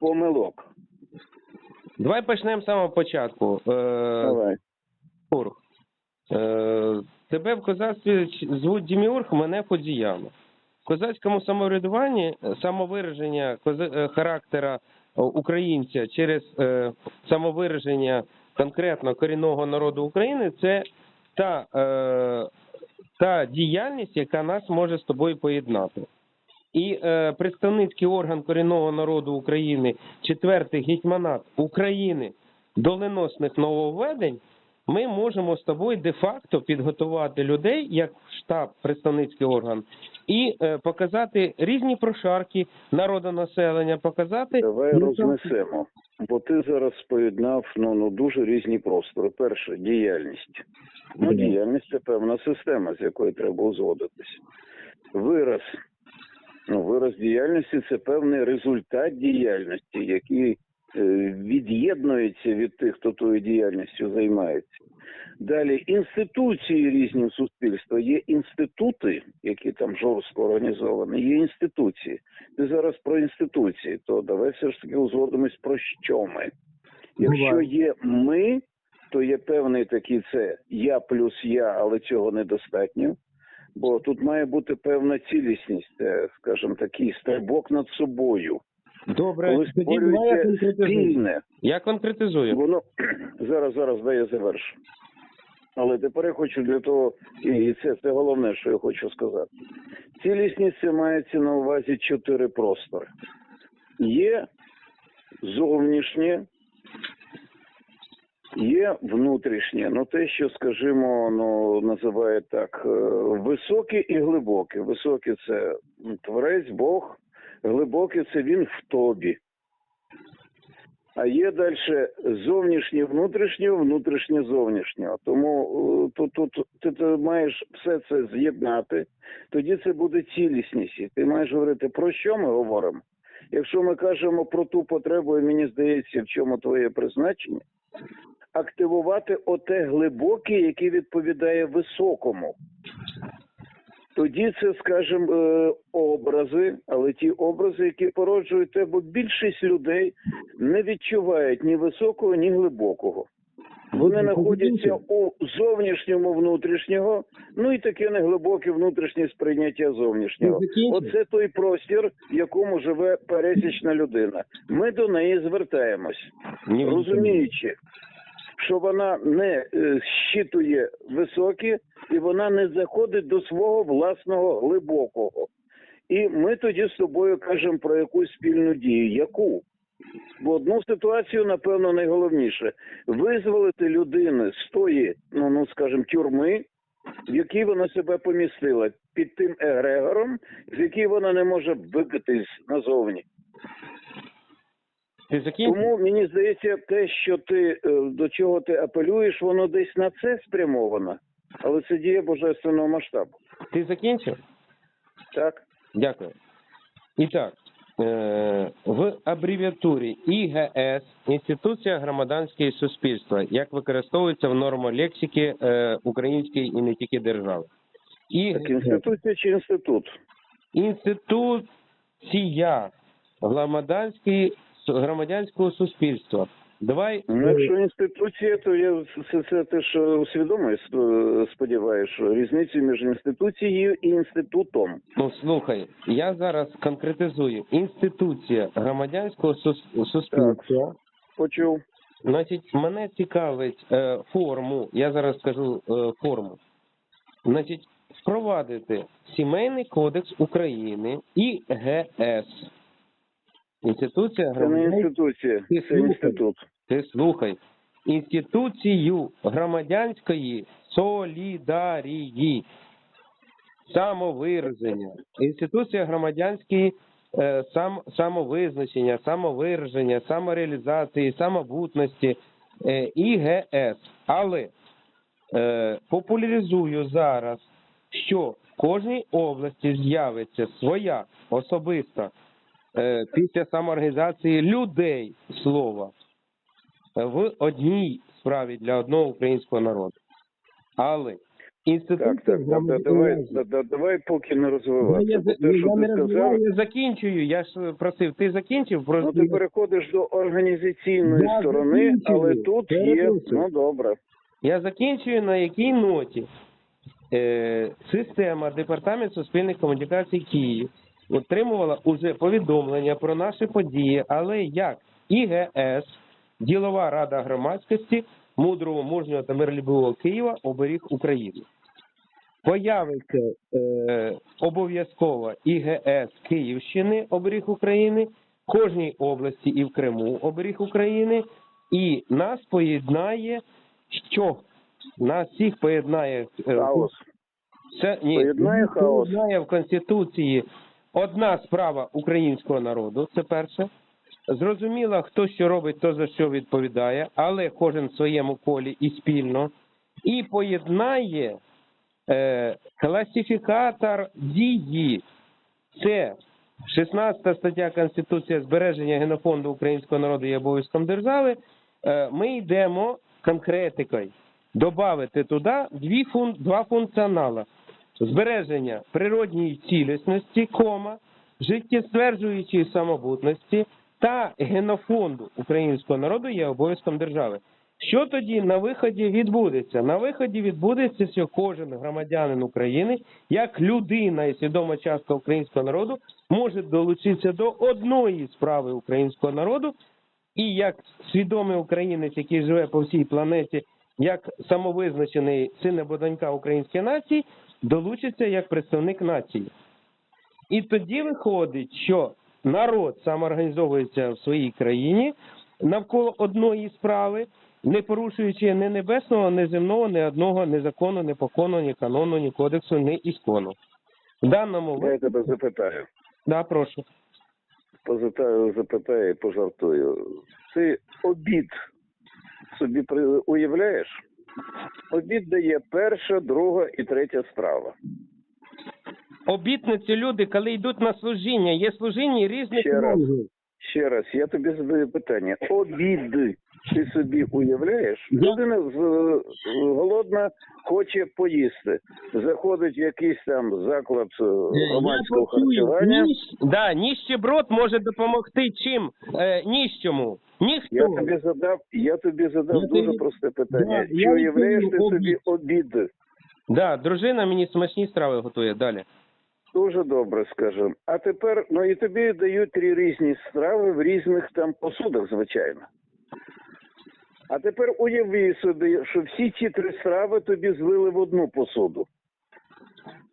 помилок. Давай почнемо з самого початку. Е, Давай. Деміург. Е, тебе в козацтві звуть Деміург, мене Фудзіяма. В козацькому самоврядуванні е, самовираження е, характера е, українця через е, самовираження конкретно корінного народу України це та, е, та діяльність, яка нас може з тобою поєднати. І е, представницький орган корінного народу України, четвертий гетьманат України доленосних нововведень, ми можемо з тобою де-факто підготувати людей як штаб, представницький орган, і е, показати різні прошарки народонаселення, показати Давай Ну, рознесемо. Бо ти зараз поєднав ну, ну дуже різні простори. Перше діяльність. Ну, діяльність це певна система, з якою треба узгодитись. Вираз. Ну, вираз діяльності це певний результат діяльності, який е, від'єднується від тих, хто тою діяльністю займається. Далі інституції різні в суспільства. Є інститути, які там жорстко організовані, є інституції. Ти зараз про інституції, то давай все ж таки узгодимось про що ми. Якщо є ми, то є певний такий це я плюс я, але цього недостатньо. Бо тут має бути певна цілісність, е, скажімо, такий стрибок над собою. добре. Коли Тоді я створюється конкретизую. спільне, Я конкретизую. Воно зараз, зараз дай я завершу. Але тепер я хочу для того, і це, це головне, що я хочу сказати. Цілісність це мається на увазі чотири простори. Є зовнішнє, є внутрішнє, ну те, що, скажімо, ну, називає так, е, високе і глибоке. Високе це творець, Бог, глибоке це він в тобі. А є далі зовнішнє внутрішнє, внутрішнє зовнішнє. Тому е, тут, тут ти, ти маєш все це з'єднати, тоді це буде цілісність. І ти маєш говорити, про що ми говоримо? Якщо ми кажемо про ту потребу, і мені здається, в чому твоє призначення, активувати оте глибоке, яке відповідає високому. Тоді це, скажімо, е, образи, але ті образи, які породжують те, бо більшість людей не відчувають ні високого, ні глибокого. Вони знаходяться у зовнішньому внутрішнього, ну і таке неглибоке внутрішнє сприйняття зовнішнього. Оце той простір, в якому живе пересічна людина. Ми до неї звертаємось розуміючи, що вона не е, щитує високі і вона не заходить до свого власного глибокого. І ми тоді з тобою кажемо про якусь спільну дію. Яку? Бо одну ситуацію, напевно, найголовніше визволити людину з тої, ну, ну скажімо, тюрми, в якій вона себе помістила, під тим егрегором, з якої вона не може вибитись назовні. Ти закінчив? Тому мені здається, те, що ти е, до чого ти апелюєш, воно десь на це спрямовано, але це діє божественного масштабу. Ти закінчив? Так, Дякую. І так, е, в абревіатурі ІГС Інституція громадянського суспільства, як використовується в нормолексики е, української і не тільки держави. так інституція чи інститут? Інституція громадянської громадянського суспільства. Давай Ну, якщо інституція, то я це, це ти ж усвідомлюєш, е, сподіваюся, що різницю між інституцією і інститутом. Ну, слухай, я зараз конкретизую. Інституція громадянського сус- суспільства. Почув. Значить, мене цікавить е, форму, я зараз скажу е, форму. Значить, впровадити Сімейний кодекс України і ГС. Інституція Це не громадянського... інституція, Ти це слухай. інститут. Ти слухай. Інституцію громадянської солідарії, самовираження, інституція громадянської е, сам, самовизначення, самовираження, самореалізації, самобутності е, ІГС. Але е, популяризую зараз, що в кожній області з'явиться своя особиста після самоорганізації людей слова в одній справі для одного українського народу. Але Інституція Так, так, так, так, давай, да, да, давай поки не Ну, розвиватися. я, я, я не розвиваю, я закінчую. Я ж просив, ти закінчив? ну ти переходиш до організаційної Я сторони, закінчую. але тут є, Перепрошую. ну добре. я закінчую на якій ноті е, система Департамент суспільних комунікацій Київ отримувала уже повідомлення про наші події, але як ІГС, Ділова рада громадськості мудрого, мужнього та миролюбивого Києва оберіг України. Появиться е, обов'язково ІГС Київщини оберіг України, кожній області і в Криму оберіг України, і нас поєднає що? Нас всіх поєднає е, Хаос. це ні, Поєднає хаос. поєднає в Конституції одна справа українського народу, це перше. Зрозуміло, хто що робить, хто за що відповідає, але кожен в своєму колі і спільно. І поєднає е, класифікатор дії. Це 16 стаття Конституції збереження генофонду українського народу є обов'язком держави. Е, ми йдемо конкретикою. Добавити туди дві фун, два функціонала. Збереження природньої цілісності, кома, життєстверджуючої самобутності та генофонду українського народу є обов'язком держави. Що тоді на виході відбудеться? На виході відбудеться, що кожен громадянин України, як людина і свідома частка українського народу, може долучитися до одної справи українського народу, і як свідомий українець, який живе по всій планеті, як самовизначений син або донька української нації, долучиться як представник нації. І тоді виходить, що народ самоорганізовується в своїй країні навколо одної справи, не порушуючи ні небесного, ні земного, ні одного ні закону, ні покону, ні канону, ні кодексу, ні іскону. В даному Я тебе запитаю. да, прошу. Позитаю, запитаю пожартую. Ти обід собі уявляєш? Обід дає перша, друга і третя справа. Обітниці люди, коли йдуть на служіння, є служіння різних Ще раз. Ще раз, я тобі задаю питання. Обід ти собі уявляєш? Людина з- голодна, хоче поїсти. Заходить в якийсь там заклад е, громадського харчування. ніщ- Да, ніщеброд може допомогти чим? Е, ніщому. Ніхто. Я тобі задав, я тобі задав Я дуже тобі- просте питання. Да, Чи уявляєш ти собі обід? Да, дружина мені смачні страви готує. Далі. Дуже добре, скажімо. А тепер, ну і тобі дають три різні страви в різних там посудах, звичайно. А тепер уяви собі, що всі ці три страви тобі злили в одну посуду.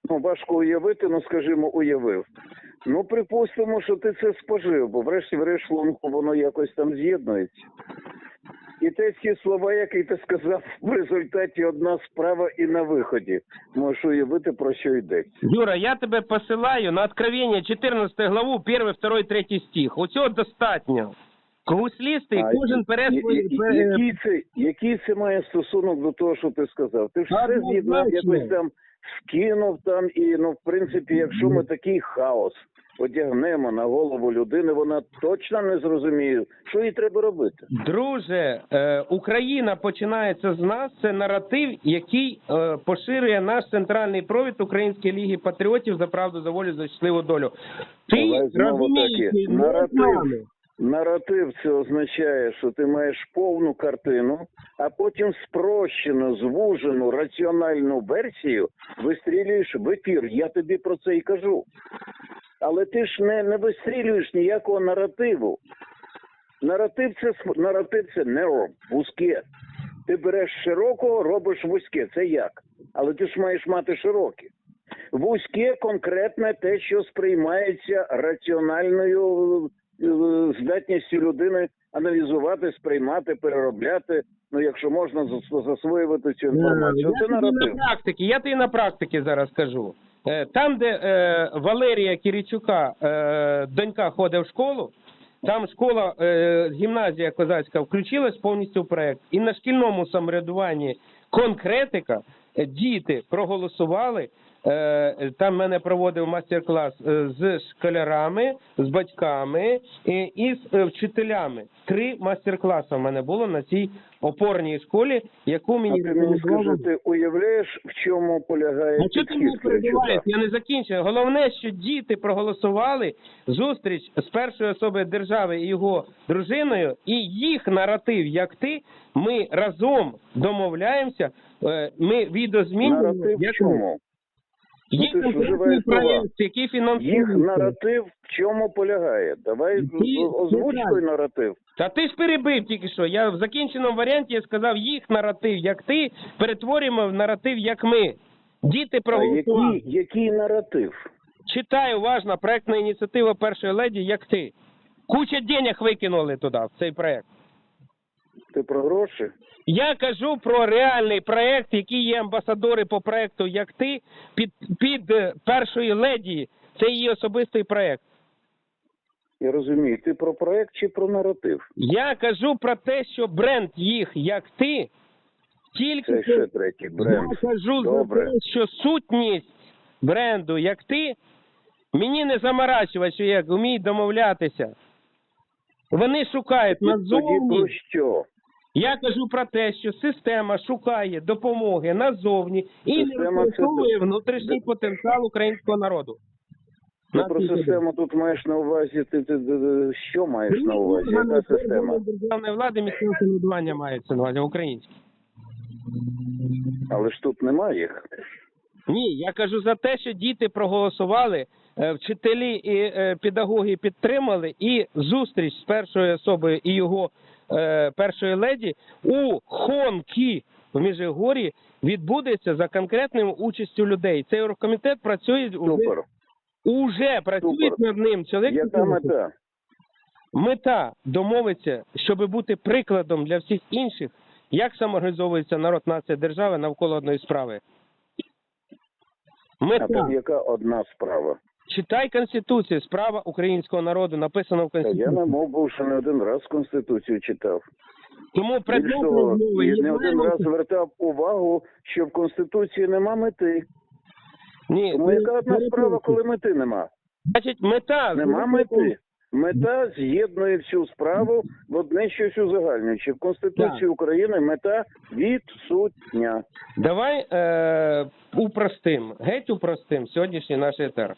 Ну, важко уявити, ну скажімо, уявив. Ну, припустимо, що ти це спожив, бо врешті-врешт шлунку воно якось там з'єднується. І те ці слова, які ти сказав, в результаті одна справа і на виході. Можеш уявити, про що йдеться. Юра, я тебе посилаю на Откровення 14 главу, 1, 2, 3 стих. Оцього достатньо. Гуслісти, А, кожен свої... Який це, який це має стосунок до того, що ти сказав? Ти ж все з'єднав, якось там скинув там, і ну, в принципі, якщо ми такий хаос одягнемо на голову людини, вона точно не зрозуміє, що їй треба робити. Друже, е, Україна починається з нас. Це наратив, який е, поширює наш центральний провід Української ліги патріотів за правду, за волю, за щасливу долю. Ти розумієш, ми наратив. Наратив це означає, що ти маєш повну картину, а потім спрощену, звужену, раціональну версію вистрілюєш в ефір. Я тобі про це і кажу. Але ти ж не, не вистрілюєш ніякого наративу. Наратив це наратив це не вузьке. Ти береш широкого, робиш вузьке. Це як? Але ти ж маєш мати широке. Вузьке конкретне те, що сприймається раціональною здатністю людини аналізувати, сприймати, переробляти. Ну, якщо можна зас- засвоювати цю інформацію, це наратив. практиці, я тобі на практиці зараз кажу. Е, Там, де е, Валерія Киричука, е, донька ходить в школу, там школа, е, гімназія козацька включилась повністю в проект. І на шкільному самоврядуванні конкретика, е, діти проголосували Е, там мене проводив мастер-клас е, з школярами, з батьками і, і з е, вчителями. Три мастер-класи в мене було на цій опорній школі, яку А мені ти мені скажи, ти уявляєш, в чому полягає А ти мене? Я не закінчив. Головне, що діти проголосували зустріч з першою особою держави і його дружиною, і їх наратив, як ти, ми разом домовляємося, е, ми відозмінюємо. Наратив в як чому? Є Ну, конкретний проєкт, який Їх наратив в чому полягає? Давай Ти- озвуч той наратив. Та ти ж перебив тільки що. Я в закінченому варіанті я сказав їх наратив, як ти, перетворюємо в наратив, як ми. Діти проголосували. який, який наратив? Читай уважно проектна ініціатива першої леді, як ти. Куча денег викинули туди, в цей проект. Ти про гроші? Я кажу про реальний проект, який є амбасадори по проекту, як ти, під, під е, першої леді. Це її особистий проект. Я розумію, ти про проект чи про наратив? Я кажу про те, що бренд їх, як ти, тільки Це ще третій бренд. Я кажу Добре. за те, що сутність бренду, як ти, мені не заморачувати, що як вміють домовлятися. Вони шукають назовні. що? Я кажу про те, що система шукає допомоги назовні і не використовує внутрішній потенціал українського народу. Ти про систему тут маєш на увазі, ти, ти, ти- що маєш на увазі? Ну, Яка система? Державної влади місцевого самоврядування мається на увазі українське. Але ж тут немає їх. Ні, я кажу за те, що діти проголосували, вчителі і е, педагоги підтримали, і зустріч з першою особою і його е, першої леді у Хонкі в Міжгорі відбудеться за конкретною участю людей. Цей оргкомітет працює уже, Супер. уже працює Супер. над ним. Чоловік Яка мета? Мета домовиться, щоб бути прикладом для всіх інших, як самоорганізовується народ, нація, держава навколо одної справи. А Мета. там яка одна справа? Читай Конституцію, справа українського народу написано в Та я Конституції. не мов був, що не один раз Конституцію читав. Тому предмет розмови і не один раз звертав увагу, що в Конституції нема мети. Ні, Тому ну, яка одна справа, коли мети нема? Значить, мета Нема мети. Мета з'єднує всю справу в одне щось узагальнюючи. В Конституції Так. України мета відсутня. Давай е, упростим, геть упростим сьогоднішній наш етер.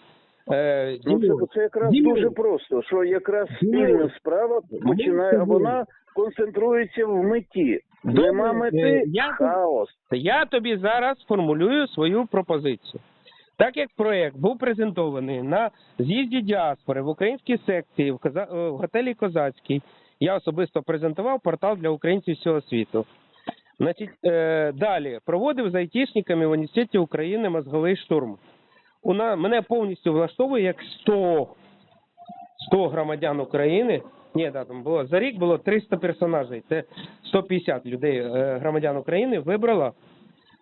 Е, Ну це, це якраз Дімон, дуже просто, що якраз спільна справа починає, вона концентрується в меті. Добре, Нема е, мети, я- хаос. Я тобі зараз формулюю свою пропозицію. Так як проект був презентований на з'їзді діаспори в українській секції в, Коза- е, в готелі Козацький, я особисто презентував портал для українців всього світу. Значить, е, далі проводив з айтішниками в університеті України мозговий штурм. У на, мене повністю влаштовує як 100, 100 громадян України. Ні, да, там було за рік було 300 персонажей. Це 150 людей, е, громадян України, вибрало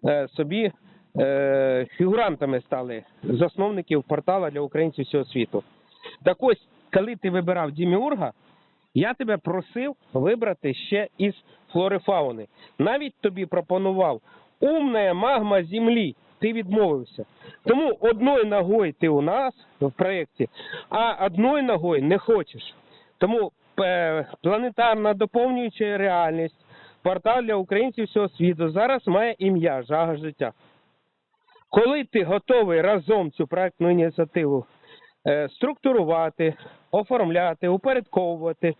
е, собі е, фігурантами стали засновників портала для українців всього світу. Так ось, коли ти вибирав Діміурга, я тебе просив вибрати ще із флори фауни. Навіть тобі пропонував умна магма землі. Ти відмовився. Тому одною ногою ти у нас в проєкті, а одною ногою не хочеш. Тому е, планетарна доповнююча реальність, портал для українців всього світу зараз має ім'я Жага життя. Коли ти готовий разом цю проектну ініціативу е, структурувати, оформляти, упорядковувати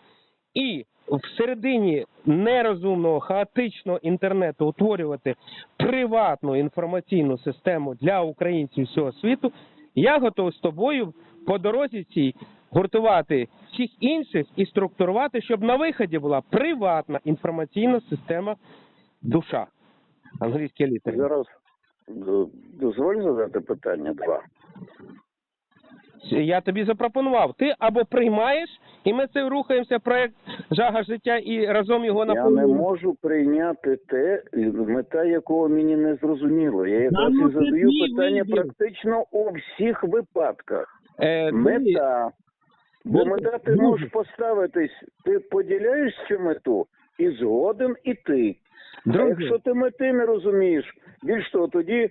і всередині нерозумного, хаотичного інтернету утворювати приватну інформаційну систему для українців всього світу, я готов з тобою по дорозі цій гуртувати всіх інших і структурувати, щоб на виході була приватна інформаційна система душа. Англійські літери. Зараз д- дозволь задати питання два. Я тобі запропонував. Ти або приймаєш, і ми це рухаємося, проект Жага життя і разом його Я не можу прийняти те, мета якого мені не зрозуміло. Я якраз і задаю питання вибір. практично у всіх випадках. Е, Мета. Бо мета ти можеш поставитись, ти поділяєш цю мету і згоден і ти. А якщо ти мети не розумієш, більш того, тоді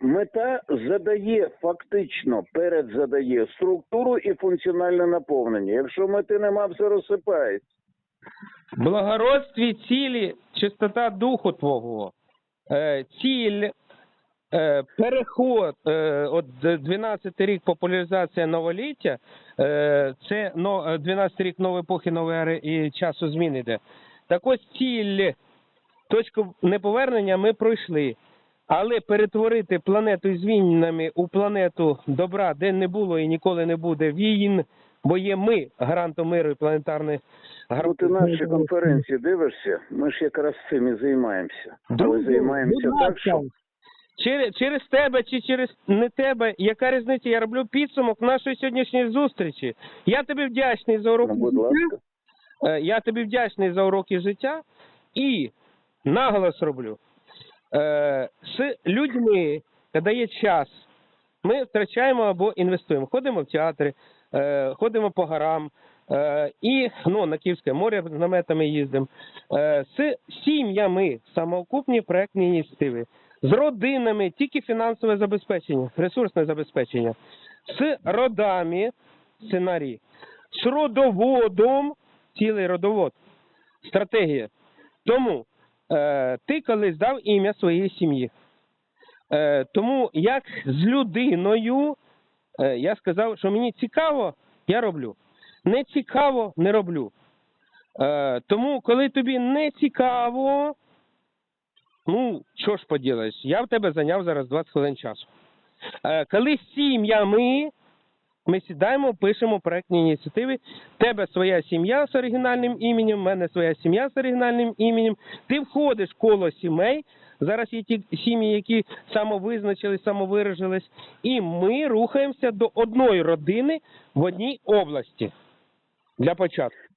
Мета задає фактично передзадає структуру і функціональне наповнення. Якщо мети нема, все розсипається. Благородстві цілі, чистота духу твого, е, ціль, е, переход, е, от 12 рік популяризація новоліття, е, це но, е, 12 рік нової епохи, нової ери і часу змін іде. Так ось ціль, точку неповернення ми пройшли. Але перетворити планету із війнами у планету добра, де не було і ніколи не буде війн, бо є ми гарантом миру і планетарної Ну, ти наші конференції дивишся, ми ж якраз цим і займаємося. Друзі, займаємося так, що через, через тебе чи через не тебе, яка різниця? Я роблю підсумок нашої сьогоднішньої зустрічі. Я тобі вдячний за уроки ну, будь життя. ласка. Е, Я тобі вдячний за уроки життя і наголос роблю. Е, З людьми, коли є час, ми втрачаємо або інвестуємо. Ходимо в театри, е, ходимо по горам, е, і ну, на Київське море з наметами їздимо. З сім'ями самоокупні проектні ініціативи, з родинами тільки фінансове забезпечення, ресурсне забезпечення, з родами сценарій, з родоводом цілий родовод, стратегія. Тому ти колись дав ім'я своїй сім'ї. Е, тому як з людиною е, я сказав, що мені цікаво, я роблю. Не цікаво, не роблю. Е, тому, коли тобі не цікаво, ну, що ж поділаєш, я в тебе зайняв зараз 20 хвилин часу. Е, коли з сім'ями ми сідаємо, пишемо проектні ініціативи. Тебе своя сім'я з оригінальним іменем, в мене своя сім'я з оригінальним іменем. Ти входиш в коло сімей. Зараз є ті сім'ї, які самовизначились, самовиражились, і ми рухаємося до одної родини в одній області. Для початку.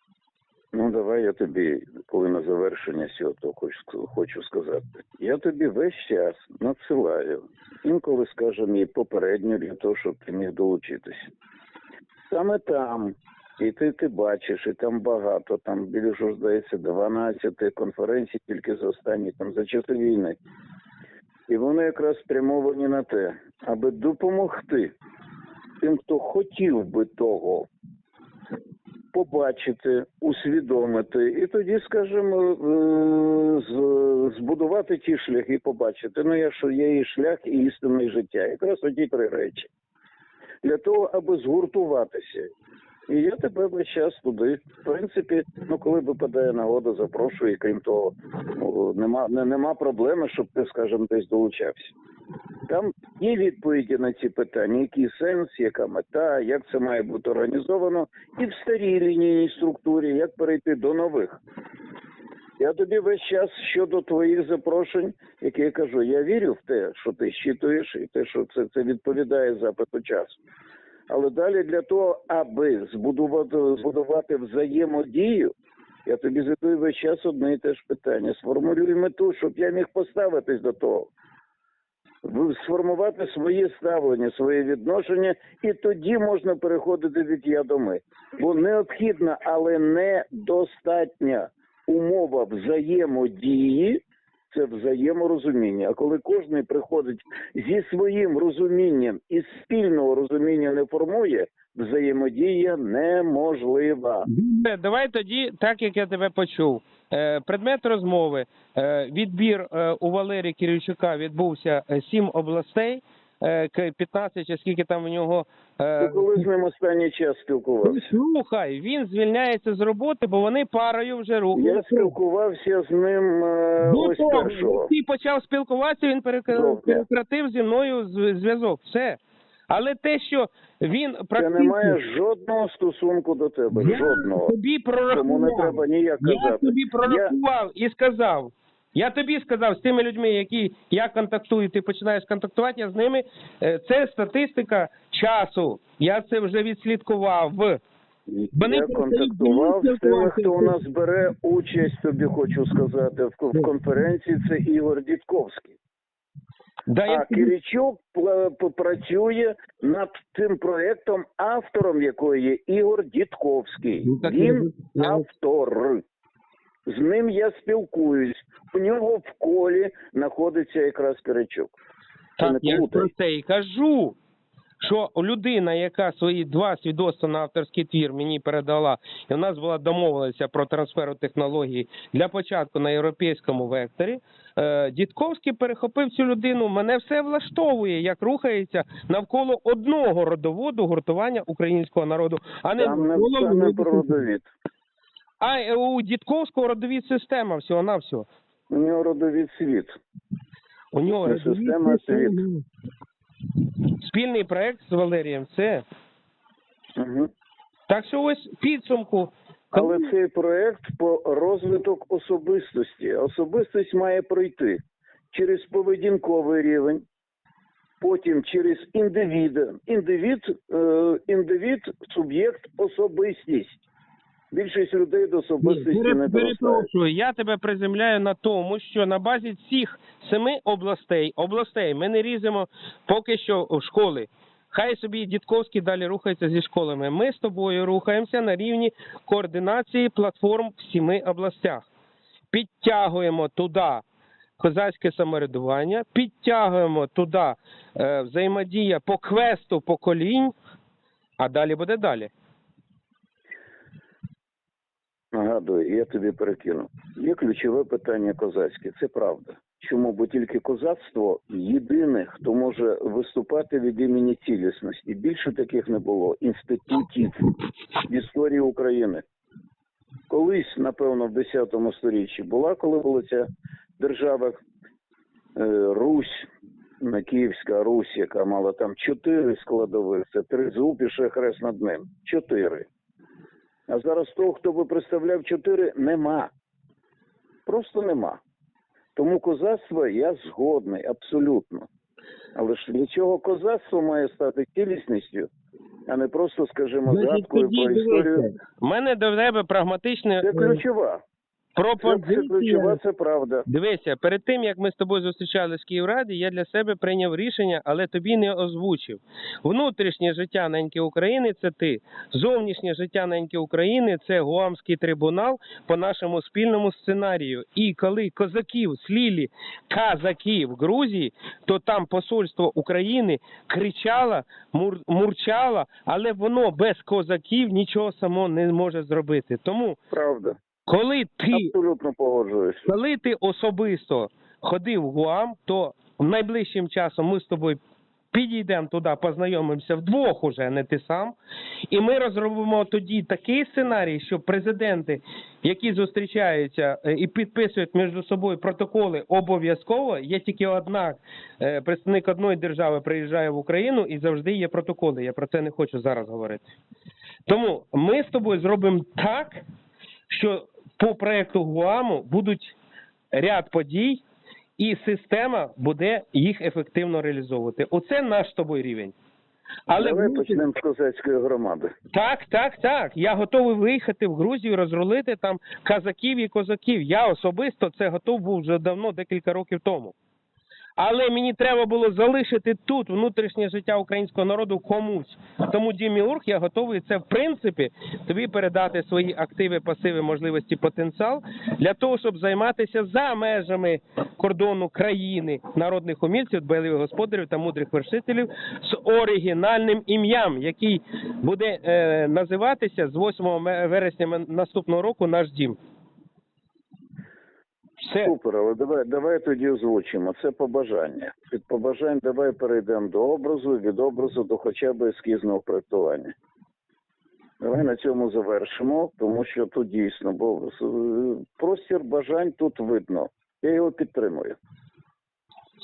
Ну, давай я тобі, коли на завершення цього хочу, хочу сказати. Я тобі весь час надсилаю, інколи, скажімо, і попередньо для того, щоб ти міг долучитися. Саме там, і ти, ти бачиш, і там багато, там більше, здається, 12 конференцій тільки за останні, там за часи війни. І вони якраз спрямовані на те, аби допомогти тим, хто хотів би того побачити, усвідомити, і тоді, скажімо, е, збудувати ті шляхи, побачити. Ну, я що є і шлях, і істинне життя. Якраз оті три речі. Для того, аби згуртуватися. І я тебе весь час туди. В принципі, ну коли випадає нагода, запрошую, і крім того, ну, нема, не, нема проблеми, щоб ти, скажімо, десь долучався. Там є відповіді на ці питання, який сенс, яка мета, як це має бути організовано, і в старій лінійній структурі, як перейти до нових. Я тобі весь час щодо твоїх запрошень, які я кажу, я вірю в те, що ти щитуєш, і те, що це, це відповідає запиту часу. Але далі для того, аби збудувати, збудувати взаємодію, я тобі задаю весь час одне і те ж питання. Сформулюй мету, щоб я міг поставитись до того. Сформувати своє ставлення, своє відношення, і тоді можна переходити від я до ми. Бо необхідна, але недостатня умова взаємодії це взаєморозуміння. А коли кожен приходить зі своїм розумінням і спільного розуміння не формує, взаємодія неможлива. Давай тоді, так як я тебе почув. Е, Предмет розмови. Е, Відбір е, у Валерія Киричука відбувся сім областей, е, к- 15 чи скільки там у нього. коли з ним останній час спілкувався? Слухай, він звільняється з роботи, бо вони парою вже Я спілкувався з ним е, ось першого. Ти почав спілкуватися, він перек- перекратив зі мною зв- зв'язок. Все. Але те, що він Це практично... не має жодного стосунку до тебе. Я Жодного. тобі прорахував. Тому не треба ніяк Я тобі прорахував і сказав. Я тобі сказав з тими людьми, які я контактую, ти починаєш контактувати, я з ними. е, Це статистика часу. Я це вже відслідкував. Вони Я контактував з тими, хто у нас бере участь, тобі хочу сказати, в конференції. Це Ігор Дідковський. Да, я А Киричук працює над тим проектом, автором якої є Ігор Дідковський. Ну, так Він я- автор. З ним я спілкуюсь. У нього в колі знаходиться якраз Киричук. Так, я про це і кажу. Що людина, яка свої два свідоцтва на авторський твір мені передала, і в нас була домовленість про трансфер технологій для початку на європейському векторі. Е, Дідковський перехопив цю людину. Мене все влаштовує, як рухається навколо одного родоводу гуртування українського народу, а не Там не, там не про родовід. А е, у Дідковського родовід система всього на всього. У нього родовід світ. У нього Не родовід система. світ. Спільний проект з Валерієм. Це Угу. так що ось підсумку. Але цей проект по розвиток особистості. Особистість має пройти через поведінковий рівень, потім через індивіда. Індивід, е, індивід, суб'єкт, особистість. Більшість людей до особистості Пере- не. Перепрошую, я тебе приземляю на тому, що на базі всіх семи областей, областей ми не різемо поки що в школи. Хай собі Дідковський далі рухається зі школами. Ми з тобою рухаємося на рівні координації платформ в сіми областях. Підтягуємо туди козацьке самоврядування, підтягуємо туди е, взаємодія по квесту поколінь, а далі буде далі. Нагадую, я тобі перекину. Є ключове питання козацьке. Це правда. Чому? Бо тільки козацтво єдине, хто може виступати від імені цілісності. Більше таких не було інститутів в історії України. Колись, напевно, в 10 сторіччі була, коли була ця держава е, Русь, Київська Русь, яка мала там чотири складових, це три зуб і ще хрест над ним. Чотири. А зараз того, хто би представляв чотири, нема. Просто нема. Тому козацтво я згодний, абсолютно. Але ж для чого козацтво має стати цілісністю, а не просто, скажімо, згадкою про історію. У мене до тебе прагматичне Це е, ключова. Це пропозиція. ключова, це правда. Дивися, перед тим як ми з тобою зустрічалися в Київраді, я для себе прийняв рішення, але тобі не озвучив. Внутрішнє життя неньки України це ти. Зовнішнє життя неньки України це Гуамський трибунал по нашому спільному сценарію. І коли козаків слілі казаків в Грузії, то там посольство України кричало, мур, мурчало, але воно без козаків нічого само не може зробити. Тому, Правда. Коли ти Абсолютно погоджуюсь. коли ти особисто ходив в Гуам, то найближчим часом ми з тобою підійдемо туди, познайомимося вдвох уже, не ти сам. І ми розробимо тоді такий сценарій, що президенти, які зустрічаються е, і підписують між собою протоколи обов'язково, є тільки одна е, представник одної держави приїжджає в Україну і завжди є протоколи. Я про це не хочу зараз говорити. Тому ми з тобою зробимо так, що по проекту Гуаму будуть ряд подій, і система буде їх ефективно реалізовувати. Оце наш з тобою рівень. Але Давай почнемо з козацької громади. так, так, так. Я готовий виїхати в Грузію, розрулити там казаків і козаків. Я особисто це готов був вже давно, декілька років тому. Але мені треба було залишити тут внутрішнє життя українського народу комусь. Тому Діміург, я готовий це в принципі тобі передати свої активи, пасиви, можливості, потенціал для того, щоб займатися за межами кордону країни народних умільців, дбайливих господарів та мудрих вершителів з оригінальним ім'ям, який буде е, називатися з 8 ме- вересня наступного року наш дім. Все. Супер, але давай, давай тоді озвучимо. Це побажання. Від побажань давай перейдемо до образу, від образу до хоча б ескізного проєктування. Давай на цьому завершимо, тому що тут дійсно, бо е, простір бажань тут видно. Я його підтримую.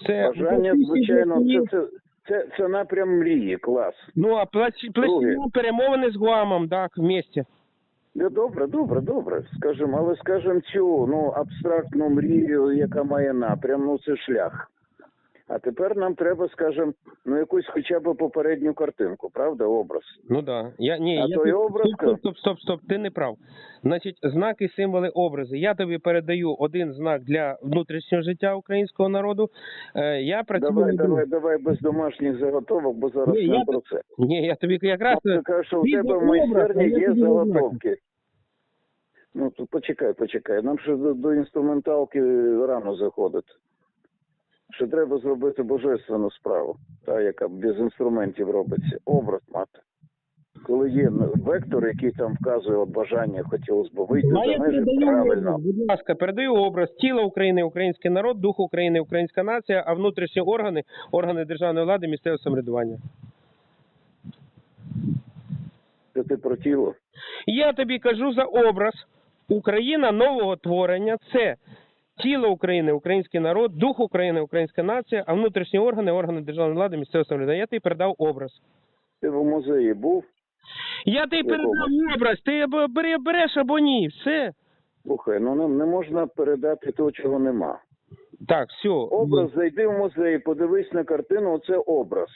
Це Бажання, звичайно, це, це, це, це напрям мрії, клас. Ну, а плач- плачевні перемовини з Гуамом, так, в місті. Ну, добре, добре, добре. Скажімо, але скажімо цю ну абстрактну мрію, яка має напрям, ну це шлях. А тепер нам треба, скажімо, ну якусь хоча б попередню картинку, правда, образ. Ну да. Я ні, А я той образ- стоп, стоп, стоп, стоп, ти не прав. Значить, знаки, символи, образи. Я тобі передаю один знак для внутрішнього життя українського народу. Е, я працюю. Давай, давай, давай без домашніх заготовок, бо зараз Ні, не я- про це. Ні, я тобі якраз Ти кажеш, що в тебе в майстерні є заготовки. Ну, то почекай, почекай. Нам ще до, до інструменталки рано заходити. Що треба зробити божественну справу, та яка без інструментів робиться, образ мати. Коли є вектор, який там вказує от бажання, хотілося б вийти за межі правильно. будь ласка, передаю образ тіла України, український народ, дух України, українська нація, а внутрішні органи, органи державної влади, місцевого самоврядування. Це ти про тіло. Я тобі кажу за образ. Україна нового творення це тіло України, український народ, дух України, українська нація, а внутрішні органи, органи державної влади, місцевого самоврядування. Я тобі передав образ. Ти в музеї був? Я тобі передав образ, ти береш або ні. Все. Слухай, ну не, не можна передати того, чого нема. Так, все. Образ, зайди в музей, подивись на картину, оце образ.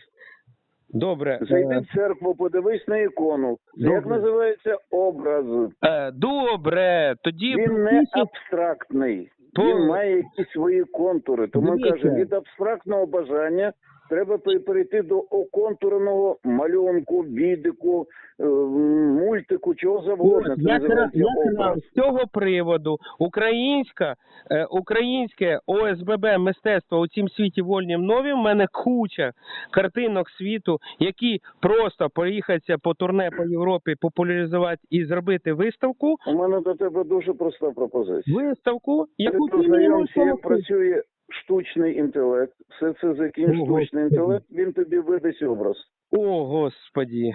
Добре. Зайди Е, в церкву, подивись на ікону. Це як називається образ. е, Добре, тоді Він не абстрактний. То- Він має якісь свої контури. Тому каже, від абстрактного бажання треба перейти до оконтуреного малюнку, відику, е, мультику, чого завгодно. Це Якраз- якраз з цього приводу українська, е, українське ОСББ мистецтво у цім світі вольнім нові. В мене куча картинок світу, які просто поїхаться по турне по Європі, популяризувати і зробити виставку. У мене до тебе дуже проста пропозиція. Виставку, яку ти мені працює штучний інтелект. Все це закінь О, штучний Господи. інтелект, він тобі видасть образ. О, господі.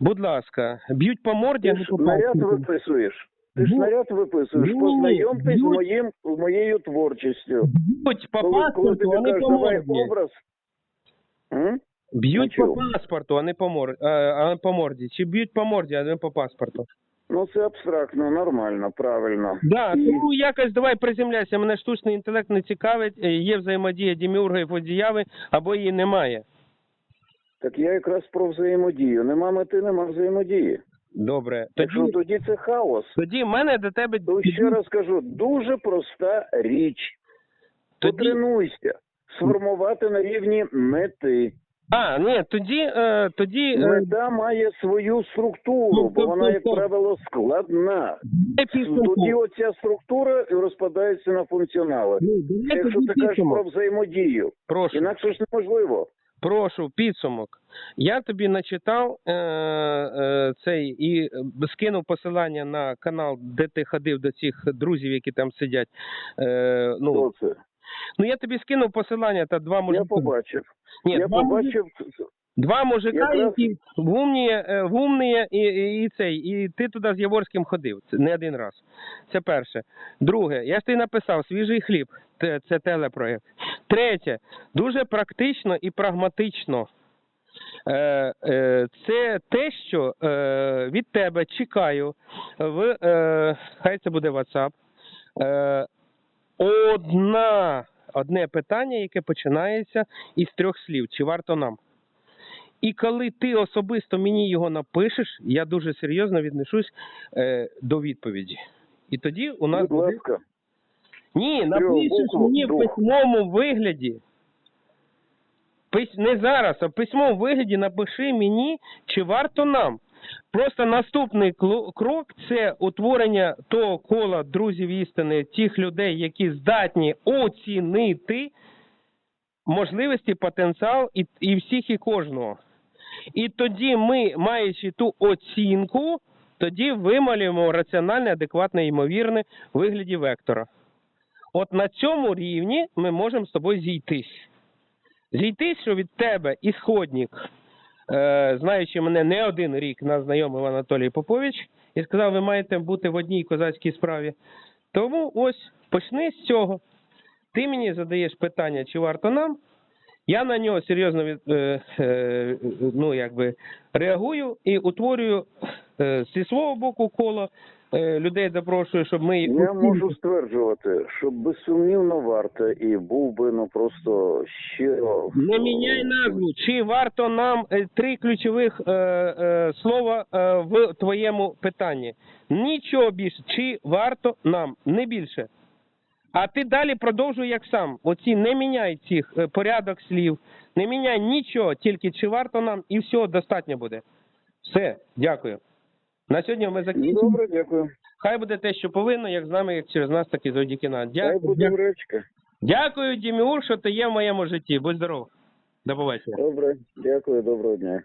Будь ласка, б'ють по морді, Ти ж наряд виписуєш. Ти ж наряд виписуєш. Познайомтесь з моїм з моєю творчістю. Б'ють по Коли, коли паспорту, тобі а не кажуть, по давай морді. образ. М? Б'ють по паспорту, а не по мор... а, а не по морді. Чи б'ють по морді, а не по паспорту. Ну це абстрактно, нормально, правильно. Да, І- тому якось давай приземляйся. Мене штучний інтелект не цікавить. е, Є взаємодія Діміурга і Водіяви, або її немає. Так я якраз про взаємодію. Нема мети, нема взаємодії. Добре. Так що Тоді, тоді це хаос. тоді в мене до тебе То ще раз кажу, дуже проста річ. тоді, Потренуйся. Сформувати на рівні мети. А, ні, тоді, е, тоді е, Мета має свою структуру, Ну, бо тобто, вона, як то- правило, складна. підсумку. Тоді оця структура розпадається на функціонали. Ну, Якщо ти кажеш підсумок. про взаємодію, Прошу. інакше ж неможливо. Прошу, підсумок. Я тобі начитав е, е, цей і е, скинув посилання на канал, де ти ходив до цих друзів, які там сидять. Е, ну, Хто це? Ну я тобі скинув посилання та два Я побачив. Ні, Я два, побачив. два мужика, Якраз- які гумні, е, гумні і, і, і цей, і ти туди з Яворським ходив. Це не один раз. Це перше. Друге, я ж тобі написав свіжий хліб. Це, це телепроект. Третє, дуже практично і прагматично. Е, е, це те, що е, від тебе чекаю в е, хай це буде WhatsApp. Одна, одне питання, яке починається із трьох слів: чи варто нам? І коли ти особисто мені його напишеш, я дуже серйозно віднесусь е, до відповіді. І тоді у нас Будь буде ласка, ні, напишеш мені в письмовому вигляді. Не зараз, а в письмовому вигляді напиши мені, чи варто нам. Просто наступний крок це утворення того кола друзів істини, тих людей, які здатні оцінити можливості, потенціал і, і всіх і кожного. І тоді ми, маючи ту оцінку, тоді вималюємо раціональне, адекватне, ймовірне вигляді вектора. От на цьому рівні ми можемо з тобою зійтись. Зійтись, що від тебе ісходник, знаючи мене не один рік, нас знайомив Анатолій Попович, і сказав, ви маєте бути в одній козацькій справі. Тому ось почни з цього. Ти мені задаєш питання, чи варто нам. Я на нього серйозно від, е, е, ну, якби, реагую і утворюю е, зі свого боку коло е, людей запрошую, щоб ми я можу стверджувати, що безсумнівно варто і був би ну просто щиро. Не міняй назву. Чи варто нам е, три ключових е, е, слова е, в твоєму питанні? Нічого більше. Чи варто нам? Не більше. А ти далі продовжуй як сам. Оці не міняй цих е, порядок слів, не міняй нічого, тільки чи варто нам, і всього достатньо буде. Все, дякую. На сьогодні ми закінчили. Ну, добре, дякую. Хай буде те, що повинно, як з нами, як через нас, так і завдяки нам. Дякую. Хай буде вречка. Дякую, Дімюр, що ти є в моєму житті. Будь здоров. До побачення. Добре, дякую, доброго дня.